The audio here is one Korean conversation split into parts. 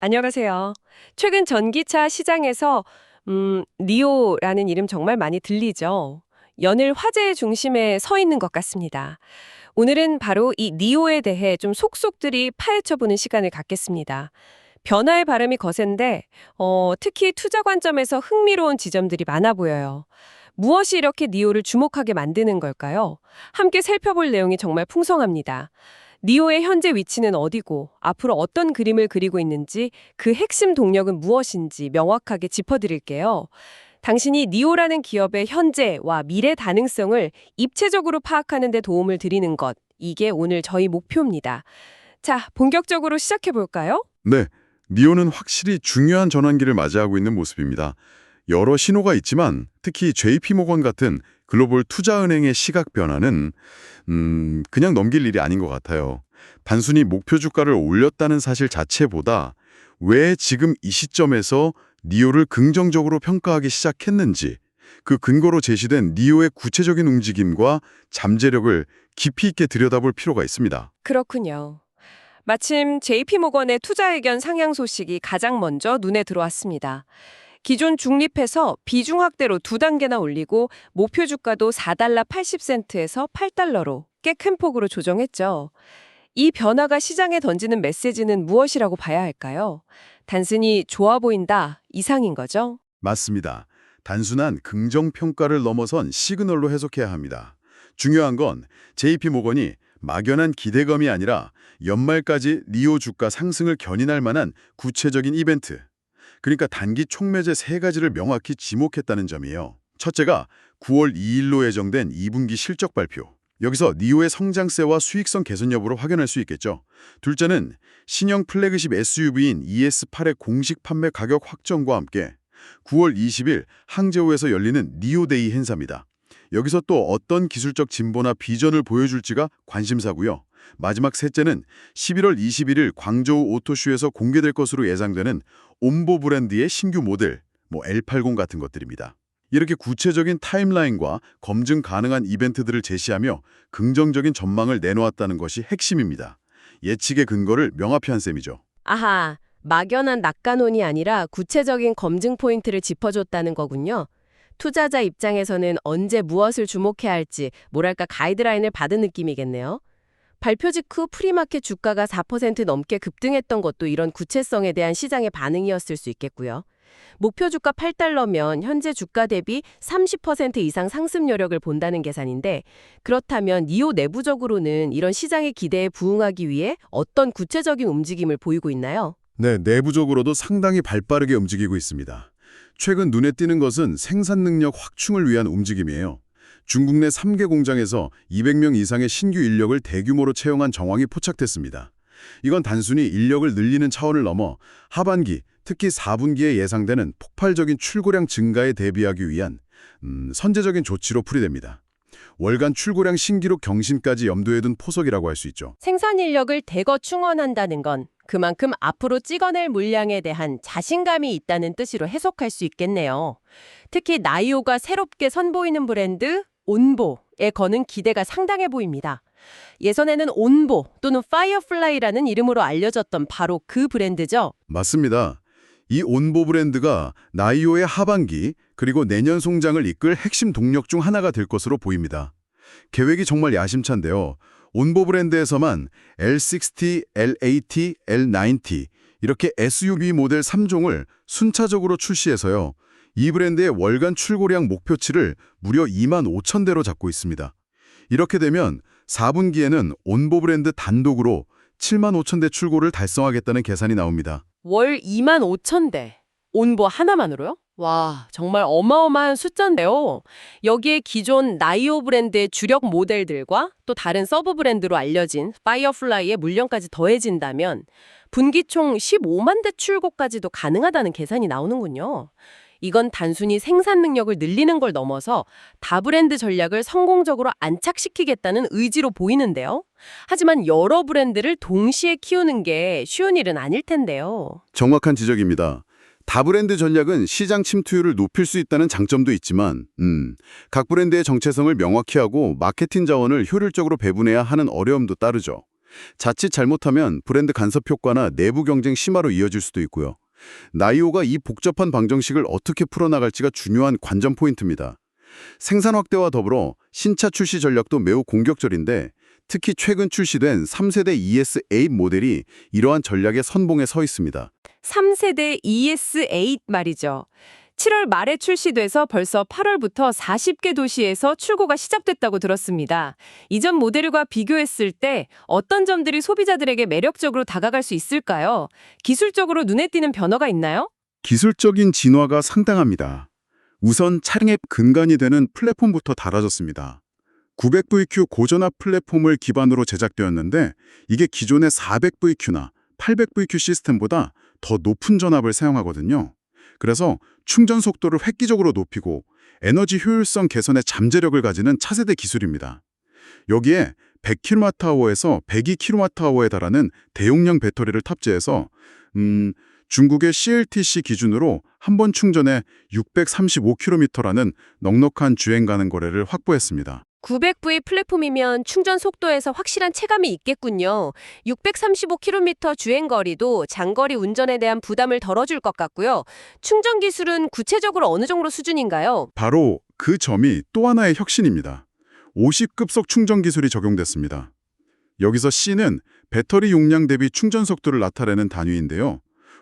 안녕하세요. 최근 전기차 시장에서 음, 니오라는 이름 정말 많이 들리죠. 연일 화제의 중심에 서 있는 것 같습니다. 오늘은 바로 이 니오에 대해 좀 속속들이 파헤쳐보는 시간을 갖겠습니다. 변화의 발음이 거센데 어, 특히 투자 관점에서 흥미로운 지점들이 많아 보여요. 무엇이 이렇게 니오를 주목하게 만드는 걸까요? 함께 살펴볼 내용이 정말 풍성합니다. 니오의 현재 위치는 어디고 앞으로 어떤 그림을 그리고 있는지 그 핵심 동력은 무엇인지 명확하게 짚어드릴게요. 당신이 니오라는 기업의 현재와 미래 가능성을 입체적으로 파악하는 데 도움을 드리는 것. 이게 오늘 저희 목표입니다. 자, 본격적으로 시작해 볼까요? 네, 니오는 확실히 중요한 전환기를 맞이하고 있는 모습입니다. 여러 신호가 있지만 특히 JP모건 같은 글로벌 투자은행의 시각 변화는 음, 그냥 넘길 일이 아닌 것 같아요. 단순히 목표 주가를 올렸다는 사실 자체보다 왜 지금 이 시점에서 니오를 긍정적으로 평가하기 시작했는지 그 근거로 제시된 니오의 구체적인 움직임과 잠재력을 깊이 있게 들여다볼 필요가 있습니다. 그렇군요. 마침 JP모건의 투자 의견 상향 소식이 가장 먼저 눈에 들어왔습니다. 기존 중립해서 비중 확대로 두 단계나 올리고 목표 주가도 4달러 80센트에서 8달러로 꽤 큰 폭으로 조정했죠. 이 변화가 시장에 던지는 메시지는 무엇이라고 봐야 할까요? 단순히 좋아 보인다 이상인 거죠? 맞습니다. 단순한 긍정 평가를 넘어선 시그널로 해석해야 합니다. 중요한 건 JP모건이 막연한 기대감이 아니라 연말까지 리오 주가 상승을 견인할 만한 구체적인 이벤트, 그러니까 단기 촉매제 세 가지를 명확히 지목했다는 점이에요. 첫째가 9월 2일로 예정된 2분기 실적 발표. 여기서 니오의 성장세와 수익성 개선 여부를 확인할 수 있겠죠. 둘째는 신형 플래그십 SUV인 ES8의 공식 판매 가격 확정과 함께 9월 20일 항저우에서 열리는 니오데이 행사입니다. 여기서 또 어떤 기술적 진보나 비전을 보여줄지가 관심사고요. 마지막 셋째는 11월 21일 광저우 오토쇼에서 공개될 것으로 예상되는 옴보 브랜드의 신규 모델, 뭐 L80 같은 것들입니다. 이렇게 구체적인 타임라인과 검증 가능한 이벤트들을 제시하며 긍정적인 전망을 내놓았다는 것이 핵심입니다. 예측의 근거를 명확히 한 셈이죠. 아하, 막연한 낙관론이 아니라 구체적인 검증 포인트를 짚어줬다는 거군요. 투자자 입장에서는 언제 무엇을 주목해야 할지 뭐랄까 가이드라인을 받은 느낌이겠네요. 발표 직후 프리마켓 주가가 4% 넘게 급등했던 것도 이런 구체성에 대한 시장의 반응이었을 수 있겠고요. 목표 주가 8달러면 현재 주가 대비 30% 이상 상승 여력을 본다는 계산인데 그렇다면 니오 내부적으로는 이런 시장의 기대에 부응하기 위해 어떤 구체적인 움직임을 보이고 있나요? 네, 내부적으로도 상당히 발빠르게 움직이고 있습니다. 최근 눈에 띄는 것은 생산 능력 확충을 위한 움직임이에요. 중국 내 3개 공장에서 200명 이상의 신규 인력을 대규모로 채용한 정황이 포착됐습니다. 이건 단순히 인력을 늘리는 차원을 넘어 하반기, 특히 4분기에 예상되는 폭발적인 출고량 증가에 대비하기 위한 음, 선제적인 조치로 풀이됩니다. 월간 출고량 신기록 경신까지 염두에 둔 포석이라고 할 수 있죠. 생산 인력을 대거 충원한다는 건 그만큼 앞으로 찍어낼 물량에 대한 자신감이 있다는 뜻으로 해석할 수 있겠네요. 특히 나이오가 새롭게 선보이는 브랜드 온보에 거는 기대가 상당해 보입니다. 예전에는 온보 또는 파이어플라이라는 이름으로 알려졌던 바로 그 브랜드죠. 맞습니다. 이 온보 브랜드가 나이오의 하반기 그리고 내년 송장을 이끌 핵심 동력 중 하나가 될 것으로 보입니다. 계획이 정말 야심찬데요. 온보 브랜드에서만 L60, L80, L90 이렇게 SUV 모델 3종을 순차적으로 출시해서요. 이 브랜드의 월간 출고량 목표치를 무려 2만 5천 대로 잡고 있습니다. 이렇게 되면 4분기에는 온보 브랜드 단독으로 7만 5천 대 출고를 달성하겠다는 계산이 나옵니다. 월 2만 5천 대. 온보 하나만으로요? 와, 정말 어마어마한 숫자인데요. 여기에 기존 나이오 브랜드의 주력 모델들과 또 다른 서브 브랜드로 알려진 파이어플라이의 물량까지 더해진다면 분기 총 15만 대 출고까지도 가능하다는 계산이 나오는군요. 이건 단순히 생산 능력을 늘리는 걸 넘어서 다브랜드 전략을 성공적으로 안착시키겠다는 의지로 보이는데요. 하지만 여러 브랜드를 동시에 키우는 게 쉬운 일은 아닐 텐데요. 정확한 지적입니다. 다브랜드 전략은 시장 침투율을 높일 수 있다는 장점도 있지만 음, 각 브랜드의 정체성을 명확히 하고 마케팅 자원을 효율적으로 배분해야 하는 어려움도 따르죠. 자칫 잘못하면 브랜드 간섭 효과나 내부 경쟁 심화로 이어질 수도 있고요. 나이오가 이 복잡한 방정식을 어떻게 풀어나갈지가 중요한 관전 포인트입니다. 생산 확대와 더불어 신차 출시 전략도 매우 공격적인데 특히 최근 출시된 3세대 ES8 모델이 이러한 전략의 선봉에 서 있습니다. 3세대 ES8 말이죠. 7월 말에 출시돼서 벌써 8월부터 40개 도시에서 출고가 시작됐다고 들었습니다. 이전 모델과 비교했을 때 어떤 점들이 소비자들에게 매력적으로 다가갈 수 있을까요? 기술적으로 눈에 띄는 변화가 있나요? 기술적인 진화가 상당합니다. 우선 차량의 근간이 되는 플랫폼부터 달아졌습니다. 900VQ 고전압 플랫폼을 기반으로 제작되었는데 이게 기존의 400VQ나 800VQ 시스템보다 더 높은 전압을 사용하거든요. 그래서 충전 속도를 획기적으로 높이고 에너지 효율성 개선의 잠재력을 가지는 차세대 기술입니다. 여기에 100kWh에서 102kWh에 달하는 대용량 배터리를 탑재해서 음, 중국의 CLTC 기준으로 한 번 충전에 635km라는 넉넉한 주행 가능 거리를 확보했습니다. 900V 플랫폼이면 충전 속도에서 확실한 체감이 있겠군요. 635km 주행 거리도 장거리 운전에 대한 부담을 덜어줄 것 같고요. 충전 기술은 구체적으로 어느 정도 수준인가요? 바로 그 점이 또 하나의 혁신입니다. 50급속 충전 기술이 적용됐습니다. 여기서 C는 배터리 용량 대비 충전 속도를 나타내는 단위인데요.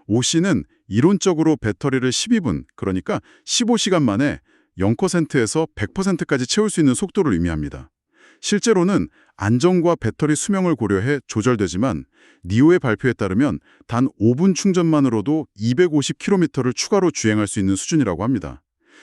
5C는 이론적으로 배터리를 12분, 그러니까 15시간 만에 0%에서 100%까지 채울 수 있는 속도를 의미합니다. 실제로는 안정과 배터리 수명을 고려해 조절되지만 니오의 발표에 따르면 단 5분 충전만으로도 250km를 추가로 주행할 수 있는 수준이라고 합니다.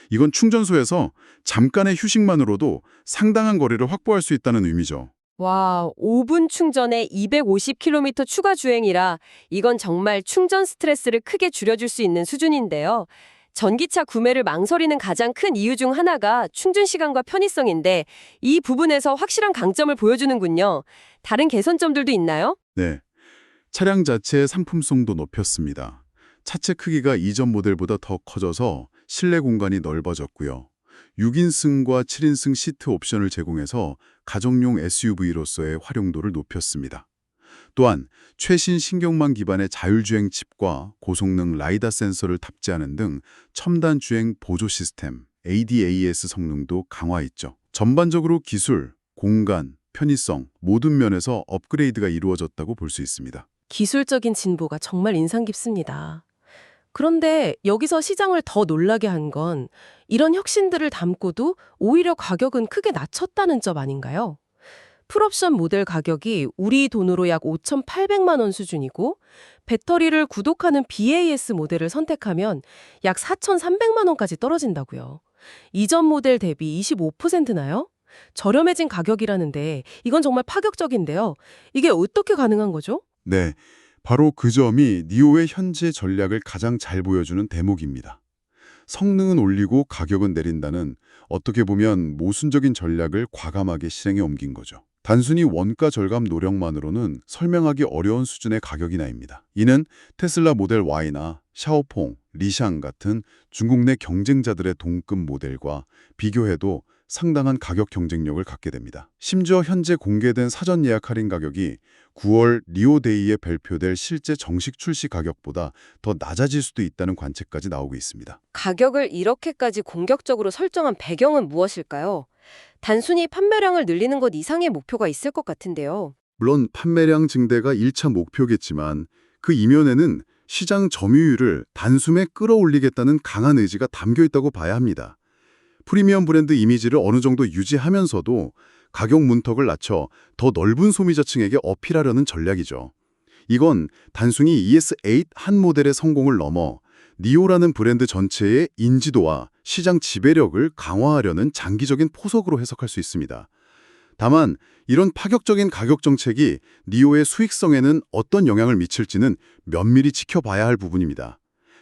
이건 충전소에서 잠깐의 휴식만으로도 상당한 거리를 확보할 수 있다는 의미죠. 와, 5분 충전에 250km 추가 주행이라 이건 정말 충전 스트레스를 크게 줄여줄 수 있는 수준인데요. 전기차 구매를 망설이는 가장 큰 이유 중 하나가 충전 시간과 편의성인데 이 부분에서 확실한 강점을 보여주는군요. 다른 개선점들도 있나요? 네. 차량 자체의 상품성도 높였습니다. 차체 크기가 이전 모델보다 더 커져서 실내 공간이 넓어졌고요. 6인승과 7인승 시트 옵션을 제공해서 가정용 SUV로서의 활용도를 높였습니다. 또한 최신 신경망 기반의 자율주행 칩과 고성능 라이다 센서를 탑재하는 등 첨단 주행 보조 시스템 ADAS 성능도 강화했죠. 전반적으로 기술, 공간, 편의성 모든 면에서 업그레이드가 이루어졌다고 볼 수 있습니다. 기술적인 진보가 정말 인상 깊습니다. 그런데 여기서 시장을 더 놀라게 한 건 이런 혁신들을 담고도 오히려 가격은 크게 낮췄다는 점 아닌가요? 풀옵션 모델 가격이 우리 돈으로 약 5,800만 원 수준이고 배터리를 구독하는 BAS 모델을 선택하면 약 4,300만 원까지 떨어진다고요. 이전 모델 대비 25%나요? 저렴해진 가격이라는데 이건 정말 파격적인데요. 이게 어떻게 가능한 거죠? 네, 바로 그 점이 니오의 현재 전략을 가장 잘 보여주는 대목입니다. 성능은 올리고 가격은 내린다는 어떻게 보면 모순적인 전략을 과감하게 실행에 옮긴 거죠. 단순히 원가 절감 노력만으로는 설명하기 어려운 수준의 가격이 나입니다. 이는 테슬라 모델 Y나 샤오퐁, 리샹 같은 중국 내 경쟁자들의 동급 모델과 비교해도 상당한 가격 경쟁력을 갖게 됩니다. 심지어 현재 공개된 사전 예약 할인 가격이 9월 리오데이에 발표될 실제 정식 출시 가격보다 더 낮아질 수도 있다는 관측까지 나오고 있습니다. 가격을 이렇게까지 공격적으로 설정한 배경은 무엇일까요? 단순히 판매량을 늘리는 것 이상의 목표가 있을 것 같은데요. 물론 판매량 증대가 1차 목표겠지만 그 이면에는 시장 점유율을 단숨에 끌어올리겠다는 강한 의지가 담겨 있다고 봐야 합니다. 프리미엄 브랜드 이미지를 어느 정도 유지하면서도 가격 문턱을 낮춰 더 넓은 소비자층에게 어필하려는 전략이죠. 이건 단순히 ES8 한 모델의 성공을 넘어 니오라는 브랜드 전체의 인지도와 시장 지배력을 강화하려는 장기적인 포석으로 해석할 수 있습니다. 다만 이런 파격적인 가격 정책이 니오의 수익성에는 어떤 영향을 미칠지는 면밀히 지켜봐야 할 부분입니다.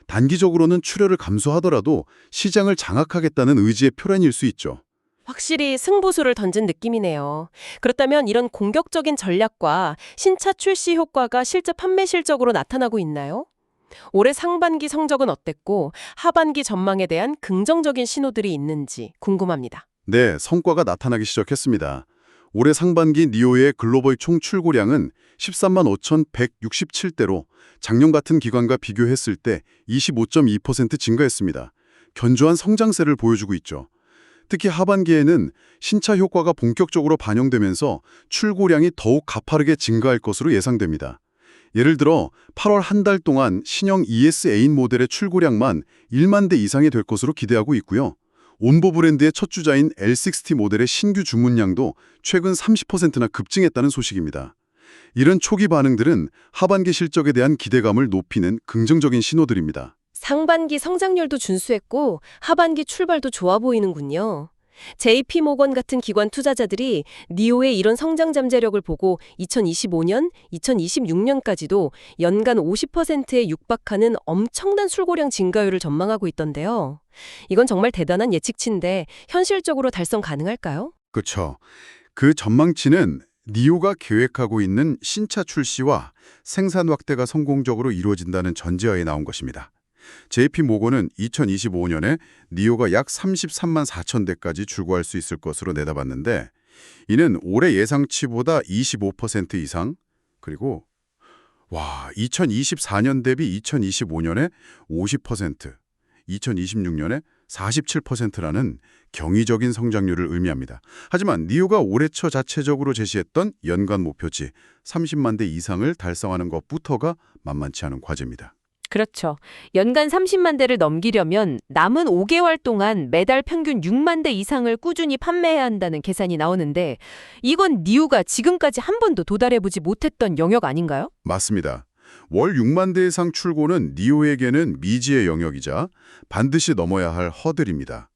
단기적으로는 출혈을 감소하더라도 시장을 장악하겠다는 의지의 표현일 수 있죠. 확실히 승부수를 던진 느낌이네요. 그렇다면 이런 공격적인 전략과 신차 출시 효과가 실제 판매 실적으로 나타나고 있나요? 올해 상반기 성적은 어땠고 하반기 전망에 대한 긍정적인 신호들이 있는지 궁금합니다. 네, 성과가 나타나기 시작했습니다. 올해 상반기 니오의 글로벌 총 출고량은 13만 5,167대로 작년 같은 기간과 비교했을 때 25.2% 증가했습니다. 견조한 성장세를 보여주고 있죠. 특히 하반기에는 신차 효과가 본격적으로 반영되면서 출고량이 더욱 가파르게 증가할 것으로 예상됩니다. 예를 들어 8월 한 달 동안 신형 ES8 모델의 출고량만 1만 대 이상이 될 것으로 기대하고 있고요. 온보 브랜드의 첫 주자인 L60 모델의 신규 주문량도 최근 30%나 급증했다는 소식입니다. 이런 초기 반응들은 하반기 실적에 대한 기대감을 높이는 긍정적인 신호들입니다. 상반기 성장률도 준수했고 하반기 출발도 좋아 보이는군요. JP모건 같은 기관 투자자들이 니오의 이런 성장 잠재력을 보고 2025년, 2026년까지도 연간 50%에 육박하는 엄청난 출고량 증가율을 전망하고 있던데요. 이건 정말 대단한 예측치인데 현실적으로 달성 가능할까요? 그렇죠. 그 전망치는 니오가 계획하고 있는 신차 출시와 생산 확대가 성공적으로 이루어진다는 전제하에 나온 것입니다. JP 모건은 2025년에 니오가 약 33만 4천 대까지 출고할 수 있을 것으로 내다봤는데 이는 올해 예상치보다 25% 이상 그리고 와 2024년 대비 2025년에 50% 2026년에 47%라는 경이적인 성장률을 의미합니다. 하지만 니오가 올해 초 자체적으로 제시했던 연간 목표치 30만 대 이상을 달성하는 것부터가 만만치 않은 과제입니다. 그렇죠. 연간 30만 대를 넘기려면 남은 5개월 동안 매달 평균 6만 대 이상을 꾸준히 판매해야 한다는 계산이 나오는데 이건 니우가 지금까지 한 번도 도달해보지 못했던 영역 아닌가요? 맞습니다. 월 6만 대 이상 출고는 니오에게는 미지의 영역이자 반드시 넘어야 할 허들입니다.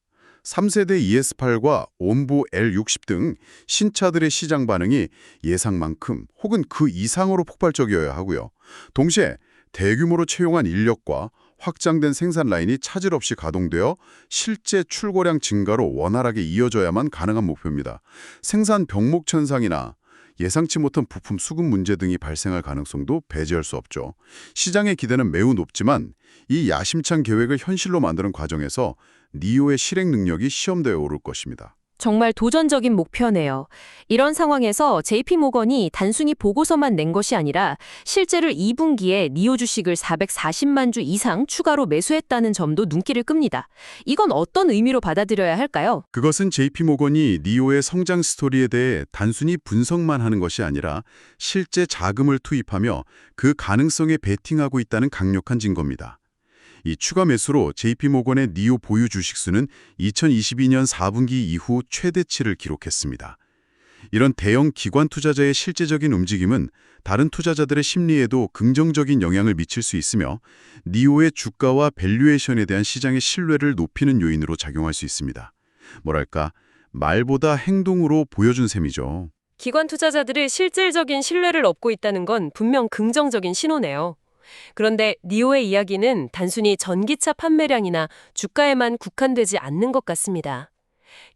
3세대 ES8과 온보 L60 등 신차들의 시장 반응이 예상만큼 혹은 그 이상으로 폭발적이어야 하고요. 동시에 대규모로 채용한 인력과 확장된 생산 라인이 차질 없이 가동되어 실제 출고량 증가로 원활하게 이어져야만 가능한 목표입니다. 생산 병목 천상이나 예상치 못한 부품 수급 문제 등이 발생할 가능성도 배제할 수 없죠. 시장의 기대는 매우 높지만 이 야심찬 계획을 현실로 만드는 과정에서 니오의 실행 능력이 시험대에 오를 것입니다. 정말 도전적인 목표네요. 이런 상황에서 JP모건이 단순히 보고서만 낸 것이 아니라 실제로 2분기에 니오 주식을 440만 주 이상 추가로 매수했다는 점도 눈길을 끕니다. 이건 어떤 의미로 받아들여야 할까요? 그것은 JP모건이 니오의 성장 스토리에 대해 단순히 분석만 하는 것이 아니라 실제 자금을 투입하며 그 가능성에 베팅하고 있다는 강력한 증거입니다. 이 추가 매수로 JP모건의 니오 보유 주식수는 2022년 4분기 이후 최대치를 기록했습니다. 이런 대형 기관 투자자의 실제적인 움직임은 다른 투자자들의 심리에도 긍정적인 영향을 미칠 수 있으며 니오의 주가와 밸류에이션에 대한 시장의 신뢰를 높이는 요인으로 작용할 수 있습니다. 뭐랄까 말보다 행동으로 보여준 셈이죠. 기관 투자자들이 실질적인 신뢰를 얻고 있다는 건 분명 긍정적인 신호네요. 그런데 니오의 이야기는 단순히 전기차 판매량이나 주가에만 국한되지 않는 것 같습니다.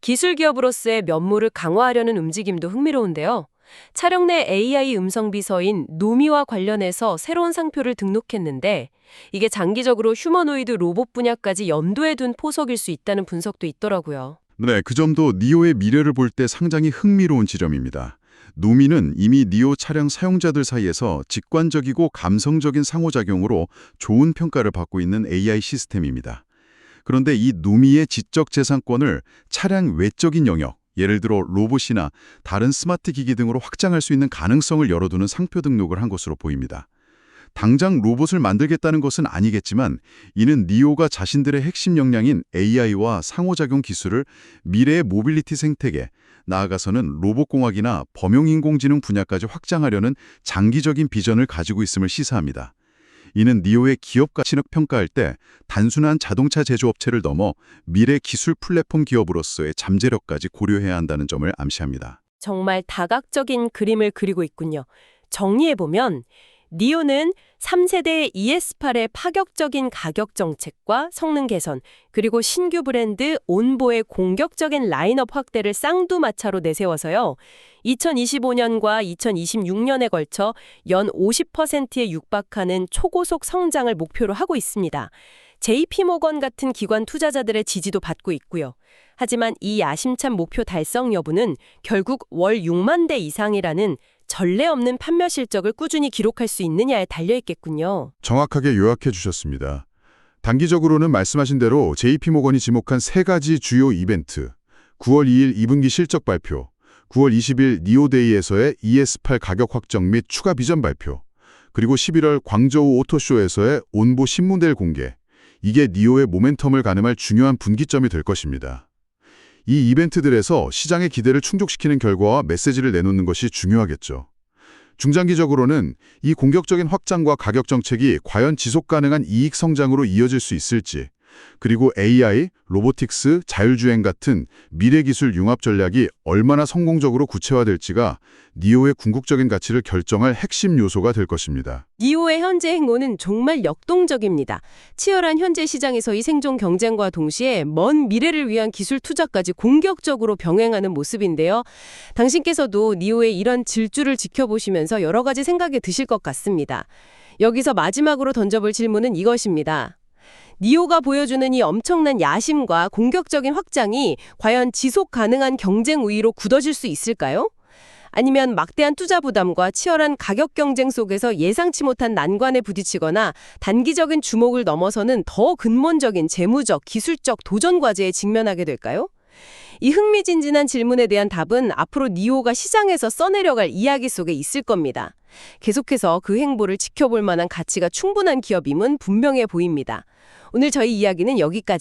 기술 기업으로서의 면모를 강화하려는 움직임도 흥미로운데요. 차량 내 AI 음성 비서인 노미와 관련해서 새로운 상표를 등록했는데 이게 장기적으로 휴머노이드 로봇 분야까지 염두에 둔 포석일 수 있다는 분석도 있더라고요. 네, 그 점도 니오의 미래를 볼 때 상당히 흥미로운 지점입니다. 누미는 이미 니오 차량 사용자들 사이에서 직관적이고 감성적인 상호작용으로 좋은 평가를 받고 있는 AI 시스템입니다. 그런데 이 누미의 지적 재산권을 차량 외적인 영역, 예를 들어 로봇이나 다른 스마트 기기 등으로 확장할 수 있는 가능성을 열어두는 상표 등록을 한 것으로 보입니다. 당장 로봇을 만들겠다는 것은 아니겠지만 이는 니오가 자신들의 핵심 역량인 AI와 상호작용 기술을 미래의 모빌리티 생태계, 나아가서는 로봇공학이나 범용인공지능 분야까지 확장하려는 장기적인 비전을 가지고 있음을 시사합니다. 이는 니오의 기업 가치를 평가할 때 단순한 자동차 제조업체를 넘어 미래 기술 플랫폼 기업으로서의 잠재력까지 고려해야 한다는 점을 암시합니다. 정말 다각적인 그림을 그리고 있군요. 정리해보면 니오는 3세대 ES8의 파격적인 가격 정책과 성능 개선, 그리고 신규 브랜드 온보의 공격적인 라인업 확대를 쌍두마차로 내세워서요. 2025년과 2026년에 걸쳐 연 50%에 육박하는 초고속 성장을 목표로 하고 있습니다. JP모건 같은 기관 투자자들의 지지도 받고 있고요. 하지만 이 야심찬 목표 달성 여부는 결국 월 6만 대 이상이라는 전례 없는 판매 실적을 꾸준히 기록할 수 있느냐에 달려 있겠군요. 정확하게 요약해 주셨습니다. 단기적으로는 말씀하신 대로 JP모건이 지목한 세 가지 주요 이벤트, 9월 2일 2분기 실적 발표, 9월 20일 니오데이에서의 ES8 가격 확정 및 추가 비전 발표, 그리고 11월 광저우 오토쇼에서의 온보 신문델 공개, 이게 니오의 모멘텀을 가늠할 중요한 분기점이 될 것입니다. 이 이벤트들에서 시장의 기대를 충족시키는 결과와 메시지를 내놓는 것이 중요하겠죠. 중장기적으로는 이 공격적인 확장과 가격 정책이 과연 지속 가능한 이익 성장으로 이어질 수 있을지, 그리고 AI, 로보틱스, 자율주행 같은 미래 기술 융합 전략이 얼마나 성공적으로 구체화될지가 니오의 궁극적인 가치를 결정할 핵심 요소가 될 것입니다. 니오의 현재 행보는 정말 역동적입니다. 치열한 현재 시장에서의 생존 경쟁과 동시에 먼 미래를 위한 기술 투자까지 공격적으로 병행하는 모습인데요. 당신께서도 니오의 이런 질주를 지켜보시면서 여러 가지 생각이 드실 것 같습니다. 여기서 마지막으로 던져볼 질문은 이것입니다. 니오가 보여주는 이 엄청난 야심과 공격적인 확장이 과연 지속 가능한 경쟁 우위로 굳어질 수 있을까요? 아니면 막대한 투자 부담과 치열한 가격 경쟁 속에서 예상치 못한 난관에 부딪히거나 단기적인 주목을 넘어서는 더 근본적인 재무적, 기술적 도전 과제에 직면하게 될까요? 이 흥미진진한 질문에 대한 답은 앞으로 니오가 시장에서 써내려갈 이야기 속에 있을 겁니다. 계속해서 그 행보를 지켜볼 만한 가치가 충분한 기업임은 분명해 보입니다. 오늘 저희 이야기는 여기까지입니다.